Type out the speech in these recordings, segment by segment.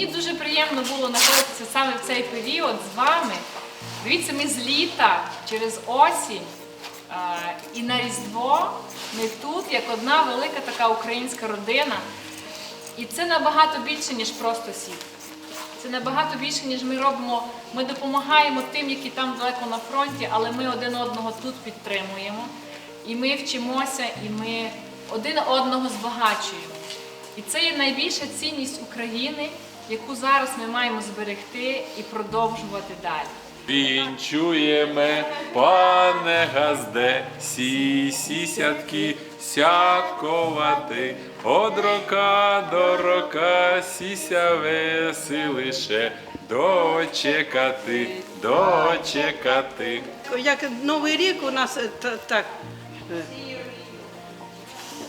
мені дуже приємно було знаходитися саме в цей період з вами. Дивіться, ми з літа через осінь і на Різдво ми тут, як одна велика така українська родина. І це набагато більше, ніж просто сітка. Це набагато більше, ніж ми робимо. Ми допомагаємо тим, які там далеко на фронті, але ми один одного тут підтримуємо. І ми вчимося, і ми один одного збагачуємо. І це є найбільша цінність України, яку зараз ми маємо зберегти і продовжувати далі. Вінчуєме, пане газде, сі сісятки сятковати, од рока до рока сіся веселише, дочекати, дочекати. Як Новий рік у нас е, та- так.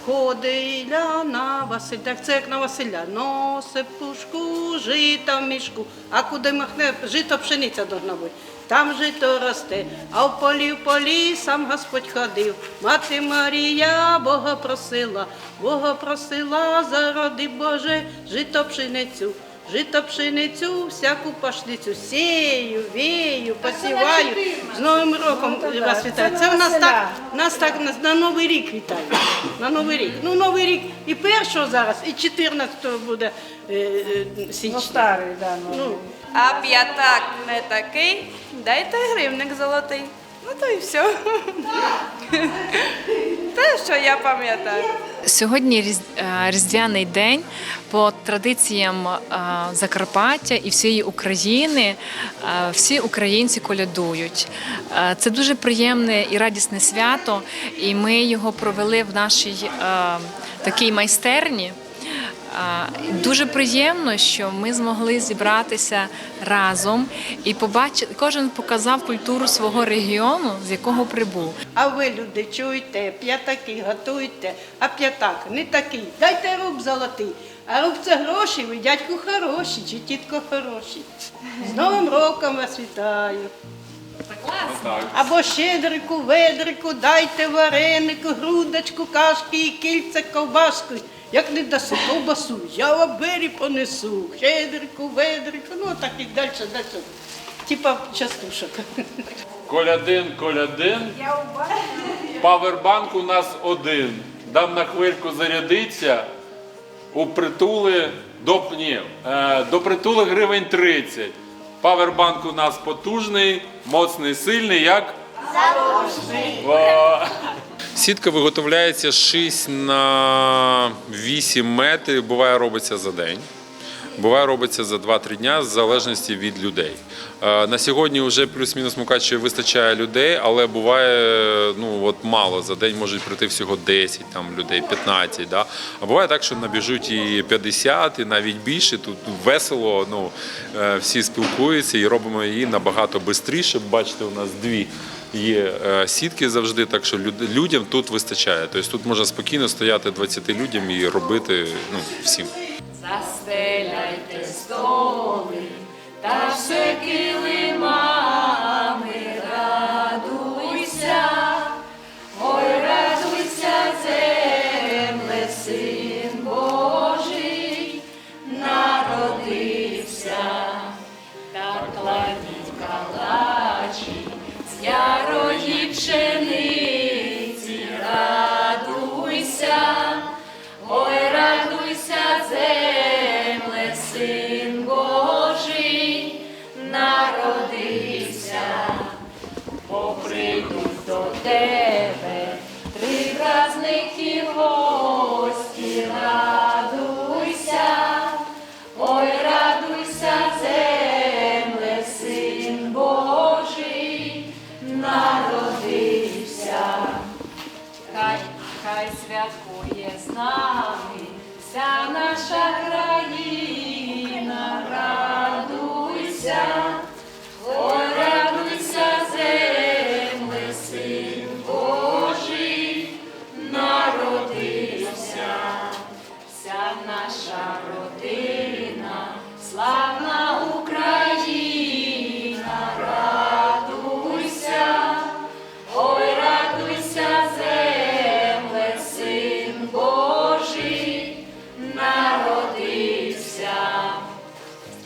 Ходиля на Василь, так це як на Василя. носи пушку, жита в мішку. А куди махне, жито пшениця должна бути. Там жито росте, а в полі в полі сам Господь ходив. Мати Марія Бога просила, Бога просила, зароди Боже, жито пшеницю. Жито пшеницю, всяку пашницю, сію, вію, посіваю. З Новим роком вас вітаю. Це в нас так, нас так на, на Новий рік вітають. На Новий рік. Ну, Новий рік і першого зараз, і 14-го буде е, е, січня. Ну, старий, да, ну. Ну, А п'ятак не такий, дайте гривник золотий. Ну то і все. Те, що я пам'ятаю. Сьогодні е, різдвяний день по традиціям е, Закарпаття і всієї України. е, Всі українці колядують. Е, Це дуже приємне і радісне свято, і ми його провели в нашій такій майстерні. Дуже приємно, що ми змогли зібратися разом і побачити, кожен показав культуру свого регіону, з якого прибув. а ви, люди, чуйте, п'ятаки готуйте, а п'ятак не такий. Дайте руб золотий. А це гроші, ви дядьку хороші, чи тітко хороші. З Новим роком вас вітаю. Або щедрику, ведрику, дайте варенику, грудочку, кашки і кільце ковбаску. Як не даси ковбасу, я в обері понесу. Щедрику, ведрику, ну так і далі, далі. Типа частушок. Колядин, колядин. Павербанк у нас один. Дам на хвильку зарядиться. У притули до, ні, е, до притули гривень 30. Павербанк у нас потужний, моцний, сильний, як? Заручний. Сітка виготовляється 6 на 8 метрів, буває робиться за день. Буває робиться за 2-3 дня в залежності від людей. Е, На сьогодні вже плюс-мінус Мукачеві вистачає людей, але буває ну от мало. За день можуть прийти всього 10 там людей, 15. Да? А буває так, що набіжуть і 50, і навіть більше. Тут весело. Ну е, всі спілкуються і робимо її набагато швидше. Бачите, у нас дві. Є е, сітки завжди, так що люд- людям тут вистачає. Тобто тут можна спокійно стояти 20 людям і робити ну, всім. Застеляйте столи та все килимами, радуйся, ой, радуйся, земле, син Божий, народився,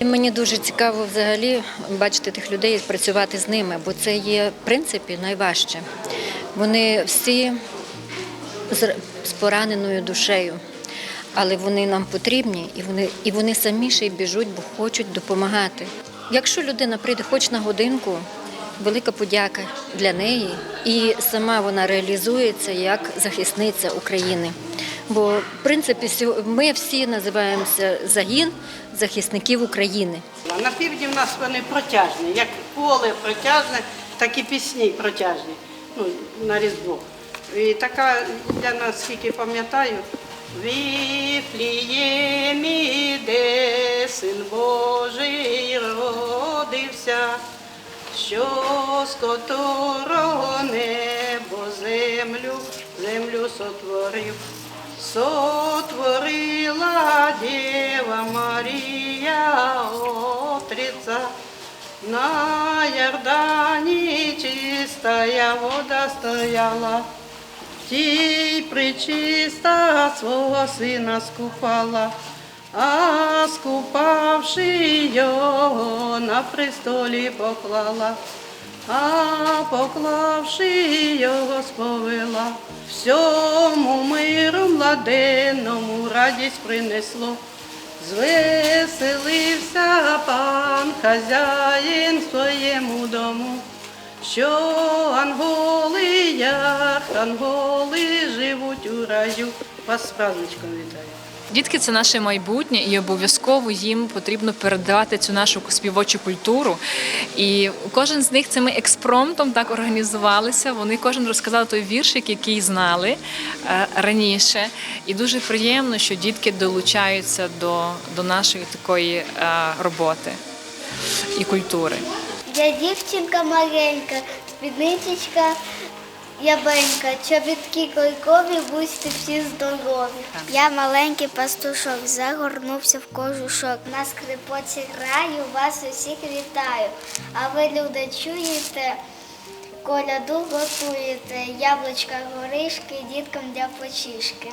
Мені дуже цікаво взагалі бачити тих людей і працювати з ними, бо це є в принципі найважче. Вони всі з, пораненою душею, але вони нам потрібні, і вони, і вони самі ще й біжуть, бо хочуть допомагати. Якщо людина прийде хоч на годинку, велика подяка для неї, і сама вона реалізується як захисниця України. Бо в принципі ми всі називаємося загін захисників України. На півдні в нас вони протяжні, як поле протяжне, так і пісні протяжні ну, на Різдво. І така, я наскільки пам'ятаю, в Віфліємі, де син Божий родився, що з которого небо землю, землю сотворив. Сотворила Дева Марія Отрица, на Ярдані чистая вода стояла, тій причиста свого сина скупала, а скупавши його на престолі поклала, а поклавши його сповела, всьому миру младенному радість принесло. Звеселився пан хазяїн своєму дому, що анголи, як анголи живуть у раю. Вас з праздничком вітаю. Дітки це наше майбутнє, і обов'язково їм потрібно передавати цю нашу співочу культуру. І кожен з них цими експромтом так організувалися. Вони кожен розказав той віршик, який знали е, раніше. І дуже приємно, що дітки долучаються до, до нашої такої е, роботи і культури. Я дівчинка маленька, спідничечка ябенька, чобітки койкові, будьте всі здорові. Я маленький пастушок, загорнувся в кожушок. На скрипоці граю, вас усіх вітаю. А ви, люди, чуєте, коляду готуєте, яблучка, горішки, діткам для почішки.